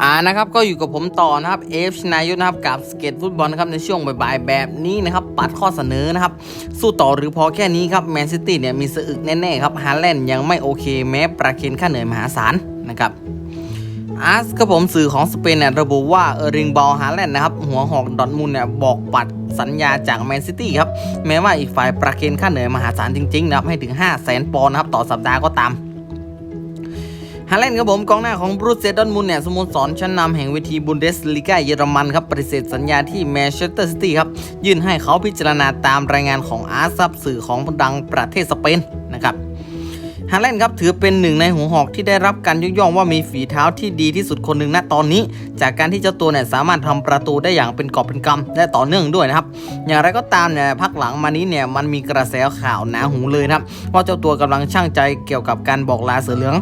อ่านะครับก็อยู่กับผมต่อนะครับเอฟชนายุทธนะครับกับสเก็ตฟุตบอลนะครับในช่วงบ่ายๆแบบนี้นะครับปัดข้อเสนอนะครับสู้ต่อหรือพอแค่นี้ครับแมนซิตี้เนี่ยมีสะอึกแน่ๆครับฮาแลนด์ยังไม่โอเคแม้ประเคนค่าเหนื่อยมหาศาลนะครับอาร์สครับผมสื่อของสเปนเนี่ยระบุว่าเออริงบอลฮาแลนด์นะครับหัวหอกดอทมุนด์เนี่ยบอกปัดสัญญาจากแมนซิตี้ครับแม้ว่าอีกฝ่ายประเคนค่าเหนื่อยมหาศาลจริงๆนะครับให้ถึง 5 0 0แสนปอนด์นะครับต่อสัปดาห์ก็ตาม ฮาแลนด์ครับผมกองหน้าของบรูซเซดอนมุนเนี่ยสโมสรชั้นนำแห่งเวทีบุนเดสลีกาเยอรมันครับปฏิเสธสัญญาที่แมนเชสเตอร์ซิตี้ครับยื่นให้เขาพิจารณาตามรายงานของอาร์ซับสื่อของดังประเทศสเปนนะครับฮาแลนด์ครับถือเป็นหนึ่งในหัวหอกที่ได้รับการยกย่องว่ามีฝีเท้าที่ดีที่สุดคนหนึ่งณตอนนี้ จากการที่เจ้าตัวเนี่ยสามารถทำประตูได้อย่างเป็นกอบเป็นกำและต่อเนื่องด้วยนะครับ อย่างไรก็ตามเนี่ยพักหลังมานี้เนี่ยมันมีกระแสข่าวหนาหูเลยนะครับว่าเจ้าตัวกำลังช่างใจเกี่ยวกับการบอกลาเสือเหลือง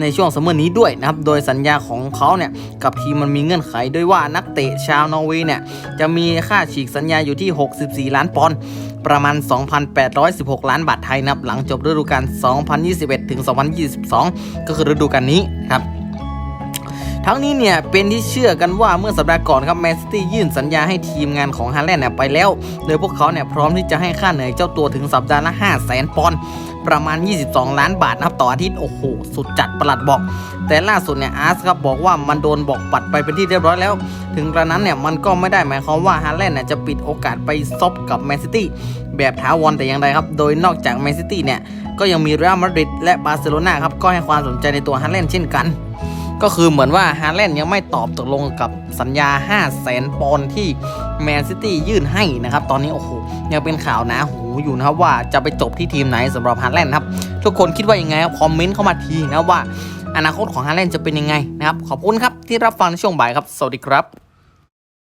ในช่วงซัมเมอร์นี้ด้วยนะครับ โดยสัญญาของเขาเนี่ยกับทีมมันมีเงื่อนไขด้วยว่านักเตะชาวนอร์เวย์เนี่ยจะมีค่าฉีกสัญญาอยู่ที่ 64 ล้านปอนด์ประมาณ 2,816 ล้านบาทไทยนะครับหลังจบฤดูกาล 2021 ถึง 2022 ก็คือฤดูกาลนี้ครับทั้งนี้เนี่ยเป็นที่เชื่อกันว่าเมื่อสัปดาห์ก่อนครับแมนซิตี้ยื่นสัญญาให้ทีมงานของฮาแลนด์เนี่ยไปแล้ว โดยพวกเขาเนี่ยพร้อมที่จะให้ค่าเหนื่อยเจ้าตัวถึงสัปดาห์ละ 5 0 0แสนปอนด์ ประมาณ 22 ล้านบาทนะครับต่ออาทิตย์โอ้โหสุดจัดประหลัดบอก แต่ล่าสุดเนี่ยอาร์สครับบอกว่ามันโดนบอกปัดไปเป็นที่เรียบร้อยแล้ว ถึงกระนั้นเนี่ยมันก็ไม่ได้หมายความว่าฮาแลนด์เนี่ยจะปิดโอกาสไปซบกับแมนซิตี้แบบถาวรแต่อย่างใดครับ โดยนอกจากแมนซิตี้เนี่ยก็ยังมีเรอัลมาดริดและบาร์เซโลนาครับก็ให้ความสนใจในตัวฮาแลนด์เช่นกัน ก็คือเหมือนว่าฮาแลนด์ยังไม่ตอบตกลงกับสัญญา 5 0 0แสนปอนด์ที่แมนซิตี้ยื่นให้นะครับ ตอนนี้โอ้โหยังเป็นข่าวหนาหูอยู่นะครับว่าจะไปจบที่ทีมไหนสำหรับฮาแลนด์ครับ ทุกคนคิดว่ายังไงครับคอมเมนต์เข้ามาทีนะว่า อนาคตของฮาแลนด์จะเป็นยังไงนะครับขอบคุณครับที่รับฟังในช่วงบ่ายครับ สวัสดีครับ